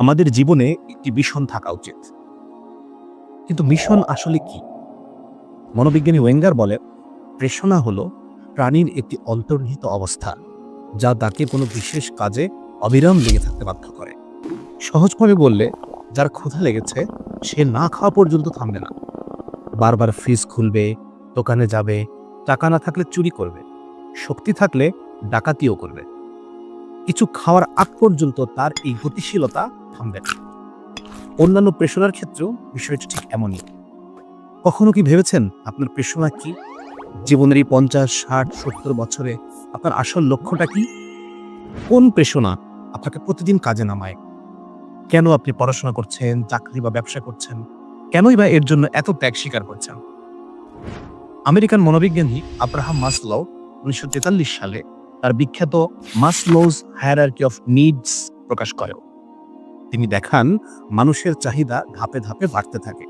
আমাদের জীবনে একটি মিশন থাকা উচিত। কিন্তু মিশন আসলে কি? মনোবিজ্ঞানী ওয়েঙ্গার বলে প্রেষণা হলো প্রাণীর একটি অন্তর্নিহিত অবস্থা, যা তাকে কোনো বিশেষ কাজে অবিরাম লেগে থাকতে বাধ্য করে। সহজভাবে বললে, যার ক্ষুধা লেগেছে, সে না খাওয়া পর্যন্ত থামবে না। বারবার ফ্রিজ খুলবে, দোকানে যাবে, টাকা না থাকলে চুরি করবে, শক্তি থাকলে ডাকাতিও করবে। কিছু খাওয়ার আগ পর্যন্ত তার এই গতিশীলতা থামবে না। অন্যান্য প্রেষণার ক্ষেত্রেও বিষয়টি ঠিক এমনই। কখনো কি ভেবেছেন আপনার প্রেষণা কি? জীবনের এই পঞ্চাশ, ষাট, সত্তর বছরে আপনার আসল লক্ষ্যটা কি? কোন প্রেষণা আপনাকে প্রতিদিন কাজে নামায়? কেন আপনি পড়াশোনা করছেন, চাকরি বা ব্যবসা করছেন? কেনই বা এর জন্য এত ত্যাগ স্বীকার করছেন? আমেরিকান মনোবিজ্ঞানী আব্রাহাম মাসলো উনিশশো সালে তার বিখ্যাত মাসলোজ হায়ারার্কি অফ নিডস প্রকাশ করে। তিনি দেখান, মানুষের চাহিদা ধাপে ধাপে বাড়তে থাকে।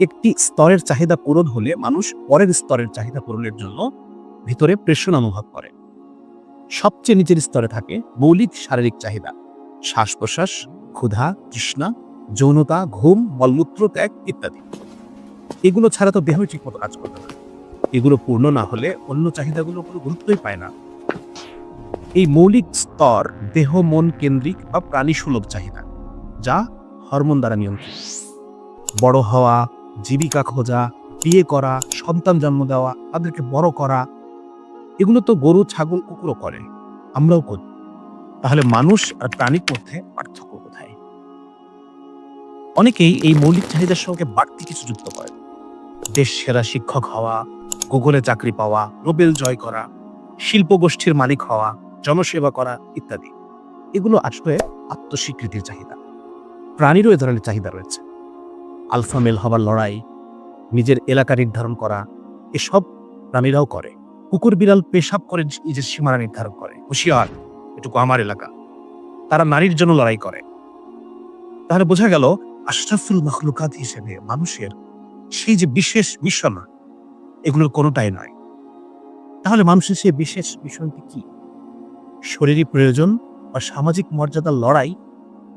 একটি স্তরের চাহিদা পূরণ হলে মানুষ পরের স্তরের চাহিদা পূরণের জন্য ভিতরে প্রেষণ অনুভব করে। সবচেয়ে নিচের স্তরে থাকে মৌলিক শারীরিক চাহিদা। শ্বাস প্রশ্বাস ক্ষুধা, তৃষ্ণা, যৌনতা, ঘুম, মলমূত্র, ত্যাগ ইত্যাদি। এগুলো ছাড়া তো দেহই ঠিকমতো কাজ করবে না। এগুলো পূর্ণ না হলে অন্য চাহিদাগুলো কোনো গুরুত্বই পায় না। এই মৌলিক স্তর দেহ, মন কেন্দ্রিক বা প্রাণী সুলভ চাহিদা, যা হরমোন দ্বারা নিয়ন্ত্রিত। বড় হওয়া, জীবিকা খোঁজা, বিয়ে করা, সন্তান জন্ম দেওয়া, তাদেরকে বড় করা, এগুলো তো গরু, ছাগল, কুকুরও করে। আমরাও করি। তাহলে মানুষ আর প্রাণীর মধ্যে পার্থক্য কোথায়? অনেকেই এই মৌলিক চাহিদার সঙ্গে বাড়তি কিছু যুক্ত করে। দেশ সেরা শিক্ষক হওয়া, গুগলে চাকরি পাওয়া, নোবেল জয় করা শিল্প গোষ্ঠীর মালিক হওয়া, জনসেবা করা ইত্যাদি। এগুলো আসলে আত্মস্বীকৃতির চাহিদা। প্রাণীরও এ ধরনের চাহিদা রয়েছে। আলফা মেল হবার লড়াই, নিজের এলাকা নির্ধারণ করা, এসব প্রাণীরাও করে। কুকুর বিড়াল পেশাব করে নিজের সীমানা নির্ধারণ করে। হুশিয়ার, এটুকু আমার এলাকা। তারা নারীর জন্য লড়াই করে। তাহলে বোঝা গেল, আশরাফুল মখলুকাত হিসেবে মানুষের সেই যে বিশেষ মিশন, এগুলোর কোনোটাই নয়। তাহলে মানুষের সে বিশেষ মিশনটি কি? শরীরী প্রয়োজন বা সামাজিক মর্যাদার লড়াই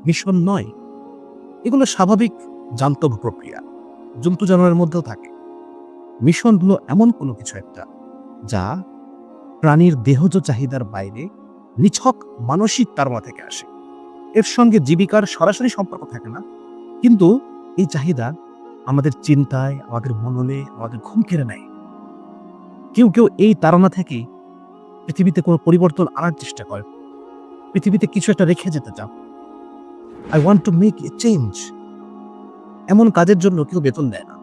মিশন নয়। এগুলো স্বাভাবিক জান্তব প্রক্রিয়া, জন্তু জানোয়ারের মধ্যেও থাকে। মিশন হলো এমন কোনো কিছু একটা যা প্রাণীর দেহজ চাহিদার বাইরে নিছক মানসিক তারমা থেকে আসে। এর সঙ্গে জীবিকার সরাসরি সম্পর্ক থাকে না। কিন্তু এই চাহিদা আমাদের চিন্তায়, আমাদের মননে, আমাদের ঘুম কেড়ে নেয়। কেউ কেউ এই তাড়না থেকে পৃথিবীতে কোনো পরিবর্তন আনার চেষ্টা করে। পৃথিবীতে কিছু একটা রেখে যেতে চাও। I want to make a change এমন কাজের জন্য কেউ বেতন দেয় না।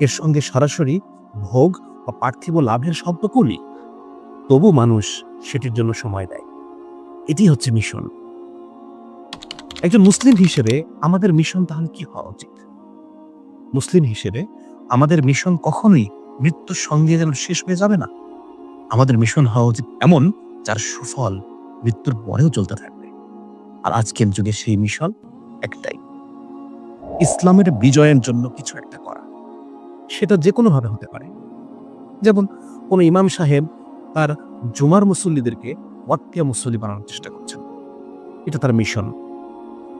এর সঙ্গে সরাসরি ভোগ বা পার্থিব লাভের সম্পর্ক নেই তবু মানুষ সেটির জন্য সময় দেয়। এটি হচ্ছে মিশন। একজন মুসলিম হিসেবে আমাদের মিশন তাহলে কি হওয়া উচিত? মুসলিম হিসেবে আমাদের মিশন কখনোই মৃত্যুর সঙ্গে যেন শেষ হয়ে যাবে না। আমাদের মিশন হওয়া উচিত এমন যার সুফল মৃত্যুর পরেও চলতে থাকবে। আর আজকের যুগে সেই মিশন একটাই। ইসলামের বিজয়ের জন্য কিছু একটা করা। সেটা যে কোনোভাবে হতে পারে। যেমন কোনো ইমাম সাহেব তার জুমার মুসল্লিদেরকে ওয়াক্তিয়া মুসল্লি বানানোর চেষ্টা করছেন। এটা তার মিশন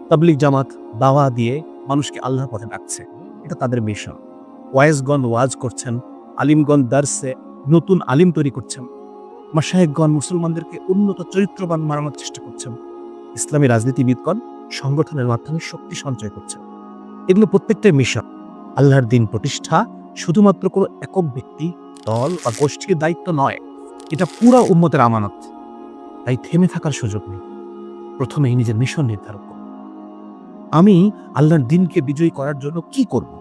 তাবলিক জামাত দাওয়া দিয়ে মানুষকে আল্লাহর পথে ডাকছে। এটা তাদের মিশন ওয়াইজগণ ওয়াজ করছেন। আলিমগণ দার্সে নতুন আলিম তৈরি করছেন। মাসাহেকগণ মুসলমানদেরকে উন্নত চরিত্রবান মারানোর চেষ্টা করছেন। ইসলামী রাজনীতিবিদগণ সংগঠনের মাধ্যমে শক্তি সঞ্চয় করছেন। এগুলো প্রত্যেকটাই মিশন। আল্লাহর দিন প্রতিষ্ঠা শুধুমাত্র কোনো একক ব্যক্তি, দল বা গোষ্ঠীর দায়িত্ব নয়, এটা পুরা উম্মতের আমানত। তাই থেমে থাকার সুযোগ নেই। প্রথমেই নিজের মিশন নির্ধারণ করুন। আমি আল্লাহর দিনকে বিজয়ী করার জন্য কি করব?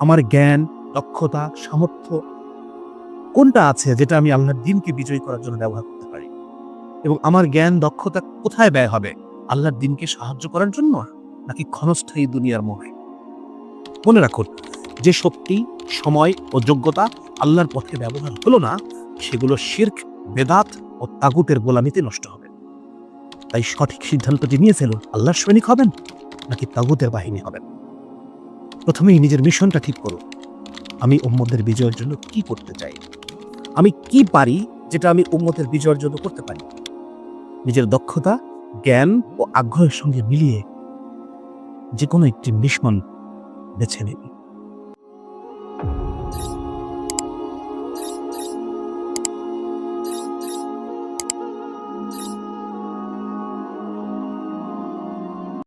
আমার জ্ঞান দক্ষতা, সামর্থ্য, কোনটা আছে যেটা আমি আল্লাহর দিনকে বিজয়ী করার জন্য ব্যবহার করতে পারি? এবং আমার জ্ঞান দক্ষতা কোথায় ব্যয় হবে? আল্লাহর দিনকে সাহায্য করার জন্য নাকি ক্ষণস্থায়ী দুনিয়ার মোহে? মনে রাখুন, যে শক্তি, সময় ও যোগ্যতা আল্লাহর পথে ব্যবহার হলো না, সেগুলো শির্ক, বেদাত ও তাগুতের গোলামিতে নষ্ট হবে। তাই সঠিক সিদ্ধান্তটি নিয়ে আল্লাহর সৈনিক হবেন নাকি তাগুতের বাহিনী হবেন? প্রথমেই নিজের মিশনটা ঠিক করুন। আমি উম্মদের বিজয়ের জন্য কি করতে চাই? আমি কি পারি যেটা আমি উম্মতের বিজয়ের জন্য করতে পারি? নিজের দক্ষতা, জ্ঞান ও আগ্রহের সঙ্গে মিলিয়ে যে কোনো একটি মিশন বেছে নিন